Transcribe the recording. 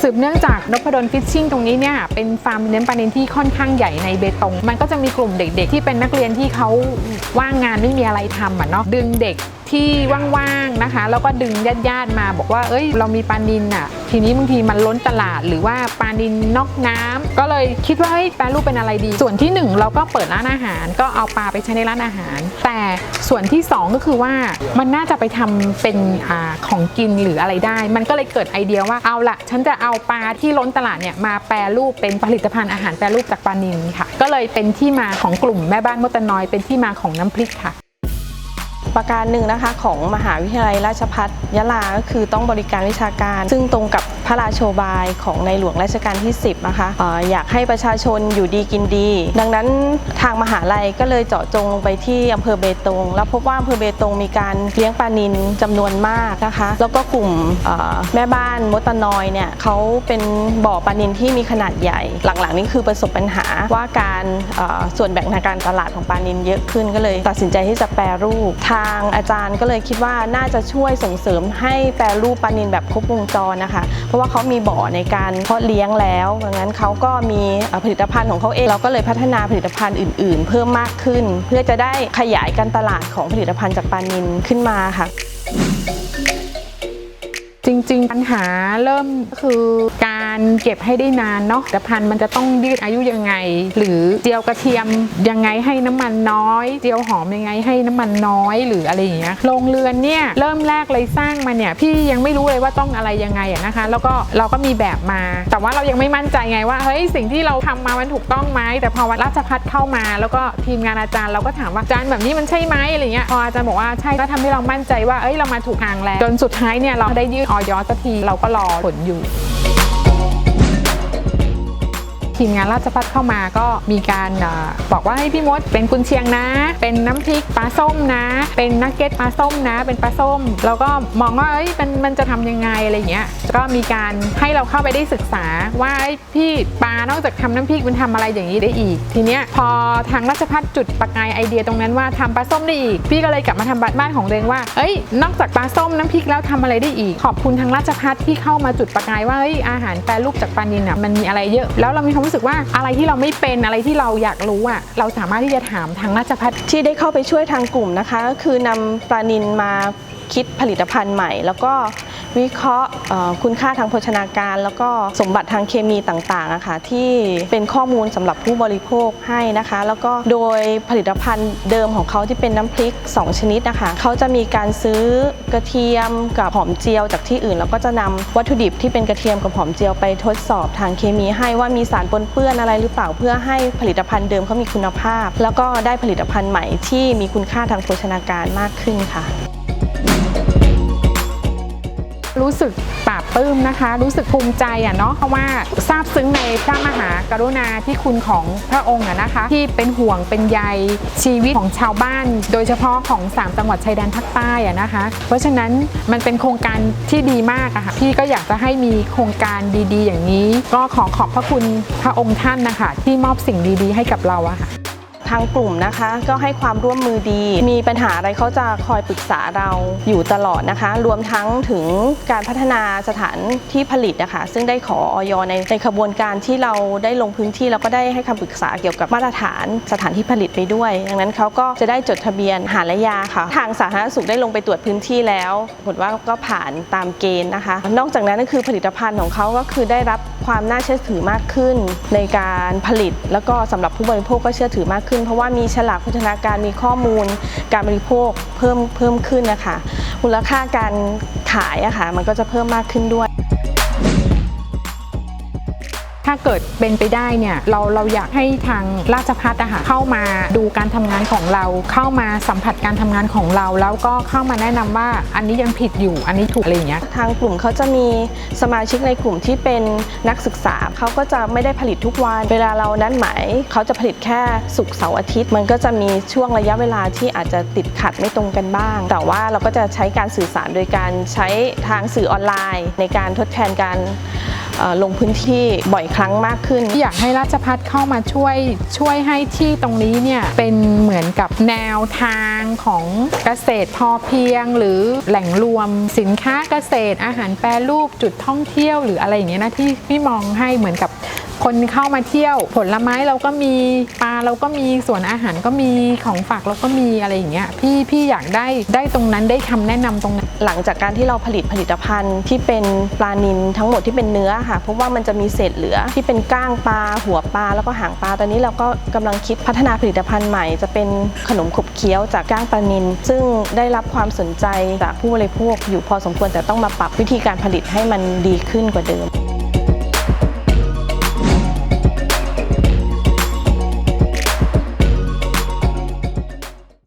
สืบเนื่องจากนพดลฟิชชิ่งตรงนี้เนี่ยเป็นฟาร์มเลี้ยงปลานินที่ค่อนข้างใหญ่ในเบตง มันก็จะมีกลุ่มเด็กๆ ที่เป็นนักเรียนที่เขาว่างงานไม่มีอะไรทำอะเนาะดึงเด็ก ที่ว่างๆนะคะ แล้วก็ดึงญาติๆมา บอกว่า เอ้ย เรามีปลานิลอะ ทีนี้บางทีมันล้นตลาดหรือว่าปลานิลนอกน้ำก็เลยคิดว่าเฮ้ยแปลรูปเป็นอะไรดี ส่วนที่หนึ่งเราก็เปิดร้านอาหาร ก็เอาปลาไปใช้ในร้านอาหาร แต่ส่วนที่สองก็คือว่ามันน่าจะไปทำเป็นอของกินหรืออะไรได้ มันก็เลยเกิดไอเดียว่าเอาละฉันจะเอาปลาที่ล้นตลาดเนี่ยมาแปรรูปเป็นผลิตภัณฑ์อาหารแปรรูปจากปลานิลค่ะ ก็เลยเป็นที่มาของกลุ่มแม่บ้านมดตะนอยเป็นที่มาของน้ำพริกค่ะ ประการหนึ่งนะคะของมหาวิทยาลัยราชภัฏยะลา ก็คือต้องบริการวิชาการ ซึ่งตรงกับพระราโชบายของในหลวงรัชกาลที่ 10 นะคะอออยากให้ประชาชนอยู่ดีกินดี ดังนั้นทางมหาลัยก็เลยเจาะจงลงไปที่อำเภอเบตง แล้วพบว่าอำเภอเบตงมีการเลี้ยงปลานิลจำนวนมากนะคะ แล้วก็กลุ่มแม่บ้านมดตะนอยเนี่ยเขาเป็นบ่อปลานิลที่มีขนาดใหญ่ หลังๆ นี่คือประสบปัญหาว่าการส่วนแบ่งทางการตลาดของปลานิลเยอะขึ้นก็เลย ตัดสินใจที่จะแปรรูปทางอาจารย์ก็เลยคิดว่าน่าจะช่วยส่งเสริมให้แปรรูปปลานิลแบบครบวงจรนะคะ เพราะว่าเขามีบ่อในการเพาะเลี้ยงแล้วดังนั้นเขาก็มีผลิตภัณฑ์ของเขาเอง เราก็เลยพัฒนาผลิตภัณฑ์อื่น ๆ เพิ่มมากขึ้น เพื่อจะได้ขยายการตลาดของผลิตภัณฑ์จากปลานิลขึ้นมาค่ะจริง ๆ ปัญหาเริ่มคือการ เก็บให้ได้นานเนาะผลิตภัณฑ์มันจะต้องยืดอายุยังไง หรือเจียวกระเทียมยังไงให้น้ำมันน้อย เจียวหอมยังไงให้น้ำมันน้อยหรืออะไรอย่างเงี้ยโรงเรือนเนี่ยเริ่มแรกเลยสร้างมาเนี่ยพี่ยังไม่รู้เลยว่าต้องอะไรยังไงอะนะคะ แล้วก็เราก็มีแบบมา แต่ว่าเรายังไม่มั่นใจไงว่าเฮ้ยสิ่งที่เราทำมามันถูกต้องไหมแต่พอวันราชพัฒเข้ามา แล้วก็ทีมงานอาจารย์เราก็ถามว่าอาจารย์แบบนี้มันใช่ไหมอะไรเงี้ยพออาจารย์บอกว่าใช่ก็ทำให้เรามั่นใจว่าเอ้ยเรามาถูกทางแล้วจนสุดท้ายเนี่ยเราได้ยื่นออยสักทีเราก็รอผลอยู่ ทีมงานราชพัฒเข้ามาก็มีการอบอกว่าให้พี่มดเป็นกุนเชียงนะ เป็นน้ำพริกปลาส้มนะ เป็นนักเก็ตปลาส้มนะ เป็นปลาส้ม แล้วก็มองว่าเอ้ยมันมันจะทำยังไงอะไรอย่างเงี้ยก็มีการให้เราเข้าไปได้ศึกษาว่าเอ้พี่ปลานอกจากทำน้ำพริกมันทำอะไรอย่างนี้ได้อีก ทีเนี้ยพอทางราชพัฒจุดประกายไอเดียตรงนั้นว่าทำปลาส้มได้อีก พี่ก็เลยกลับมาทำบ้านของตัวเองว่าเอ้ยนอกจากปลาส้มน้ำพริกแล้วทำอะไรได้อีก ขอบคุณทางราชพัฒที่เข้ามาจุดประกายว่าเอ้ยอาหารแปรรูปจากปลานิลน่ะมันมีอะไรเยอะแล้วเรามีความรู้สึกว่าอะไรที่เราไม่เป็นอะไรที่เราอยากรู้อะเราสามารถที่จะถามทางราชพัฒที่ได้เข้าไปช่วยทางกลุ่มนะคะ ก็คือนำปลานินมาคิดผลิตภัณฑ์ใหม่ แล้วก็ วิเคราะห์คุณค่าทางโภชนาการ แล้วก็สมบัติทางเคมีต่างๆอะค่ะที่เป็นข้อมูลสำหรับผู้บริโภคให้นะคะ แล้วก็โดยผลิตภัณฑ์เดิมของเขาที่เป็นน้ำพริก 2 ชนิดนะคะเขาจะมีการซื้อกระเทียมกับหอมเจียวจากที่อื่น แล้วก็จะนำวัตถุดิบที่เป็นกระเทียมกับหอมเจียวไปทดสอบทางเคมี ให้ว่ามีสารปนเปื้อนอะไรหรือเปล่าเพื่อให้ผลิตภัณฑ์เดิมเขามีคุณภาพ แล้วก็ได้ผลิตภัณฑ์ใหม่ที่มีคุณค่าทางโภชนาการมากขึ้นค่ะ รู้สึกปลาบปลื้มนะคะ รู้สึกภูมิใจอะเนาะเพราะว่าซาบซึ้งในพระมหากรุณาที่คุณของพระองค์อะนะคะ ที่เป็นห่วงเป็นใยชีวิตของชาวบ้าน โดยเฉพาะของ 3 จังหวัดชายแดนภาคใต้อะนะคะ เพราะฉะนั้นมันเป็นโครงการที่ดีมากอะค่ะพี่ก็อยากจะให้มีโครงการดี ๆ อย่างนี้ ก็ขอขอบพระคุณพระองค์ท่านนะคะที่มอบสิ่งดี ๆ ให้กับเราอะค่ะ ทางกลุ่มนะคะ ก็ให้ความร่วมมือดี มีปัญหาอะไรเขาจะคอยปรึกษาเราอยู่ตลอดนะคะ รวมทั้งถึงการพัฒนาสถานที่ผลิตนะคะ ซึ่งได้ขอออยในในขบวนการที่เราได้ลงพื้นที่แล้วก็ได้ให้คำปรึกษาเกี่ยวกับมาตรฐานสถานที่ผลิตไปด้วย ดังนั้นเขาก็จะได้จดทะเบียนอาหารและยาค่ะ ทางสาธารณสุขได้ลงไปตรวจพื้นที่แล้ว ผลว่าก็ผ่านตามเกณฑ์นะคะ นอกจากนั้นก็คือผลิตภัณฑ์ของเขาก็คือได้รับ ความน่าเชื่อถือมากขึ้น ในการผลิต แล้วก็สำหรับผู้บริโภคก็เชื่อถือมากขึ้น เพราะว่ามีฉลากพัฒนาการมีข้อมูล การบริโภคเพิ่มเพิ่มขึ้นนะคะมูลค่าการขายอะค่ะมันก็จะเพิ่มมากขึ้นด้วย ถ้าเกิดเป็นไปได้เนี่ยเราเราอยากให้ทางราชพัฒอะค่ะเข้ามาดูการทำงานของเรา เข้ามาสัมผัสการทำงานของเรา แล้วก็เข้ามาแนะนำว่าอันนี้ยังผิดอยู่อันนี้ถูกอะไรอย่างเงี้ยทางกลุ่มเขาจะมีสมาชิกในกลุ่มที่เป็นนักศึกษาเขาก็จะไม่ได้ผลิตทุกวัน เวลาเรานัดหมายเขาจะผลิตแค่ศุกร์เสาร์อาทิตย์ มันก็จะมีช่วงระยะเวลาที่อาจจะติดขัดไม่ตรงกันบ้าง แต่ว่าเราก็จะใช้การสื่อสารโดยการใช้ทางสื่อออนไลน์ ในการทดแทนการ ลงพื้นที่บ่อยครั้งมากขึ้น อยากให้ราชพัฒเข้ามาช่วยช่วยให้ที่ตรงนี้เนี่ยเป็นเหมือนกับแนวทางของเกษตรพอเพียง หรือแหล่งรวมสินค้าเกษตรอาหารแปรรูปจุดท่องเที่ยวหรืออะไรอย่างเงี้ยนะที่พี่มองให้เหมือนกับ คนเข้ามาเที่ยว ผลไม้เราก็มีปลาเราก็มีส่วนอาหารก็มีของฝากเราก็มีอะไรอย่างเงี้ยพี่พี่อยากได้ได้ตรงนั้นได้คำแนะนำตรงนั้น หลังจากการที่เราผลิตผลิตภัณฑ์ที่เป็นปลานิลทั้งหมดที่เป็นเนื้อค่ะเพราะว่ามันจะมีเศษเหลือที่เป็นก้างปลาหัวปลาแล้วก็หางปลาตอนนี้เราก็กำลังคิดพัฒนาผลิตภัณฑ์ใหม่ จะเป็นขนมขบเคี้ยวจากก้างปลานิลซึ่งได้รับความสนใจจากผู้บริโภคอยู่พอสมควรแต่ต้องมาปรับวิธีการผลิตให้มันดีขึ้นกว่าเดิม